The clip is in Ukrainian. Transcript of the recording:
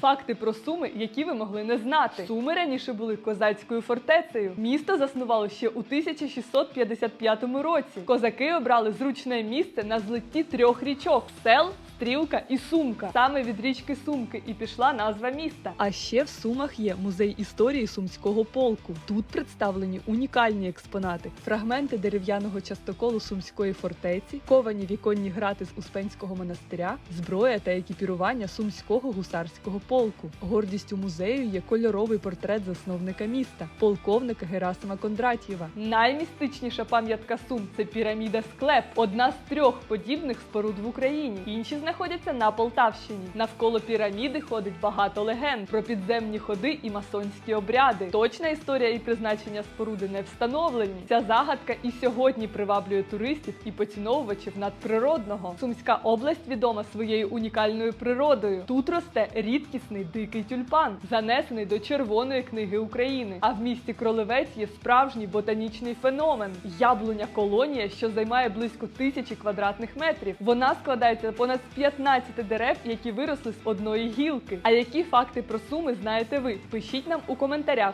Факти про Суми, які ви могли не знати. Суми раніше були козацькою фортецею. Місто заснувало ще у 1655 році. Козаки обрали зручне місце на злитті трьох річок сел. Стрілка і Сумка. Саме від річки Сумки і пішла назва міста. А ще в Сумах є музей історії сумського полку. Тут представлені унікальні експонати, фрагменти дерев'яного частоколу сумської фортеці, ковані віконні грати з Успенського монастиря, зброя та екіпірування сумського гусарського полку. Гордістю музею є кольоровий портрет засновника міста, полковника Герасима Кондратєва. Наймістичніша пам'ятка Сум це піраміда Склеп, одна з трьох подібних споруд в Україні. Інші знаходяться на Полтавщині. Навколо піраміди ходить багато легенд про підземні ходи і масонські обряди. Точна історія і призначення споруди не встановлені. Ця загадка і сьогодні приваблює туристів і поціновувачів надприродного. Сумська область відома своєю унікальною природою. Тут росте рідкісний дикий тюльпан, занесений до Червоної книги України. А в місті Кролевець є справжній ботанічний феномен яблуня колонія, що займає близько тисячі квадратних метрів. Вона складається понад з 15 дерев, які виросли з одної гілки. А які факти про суми знаєте ви? Пишіть нам у коментарях.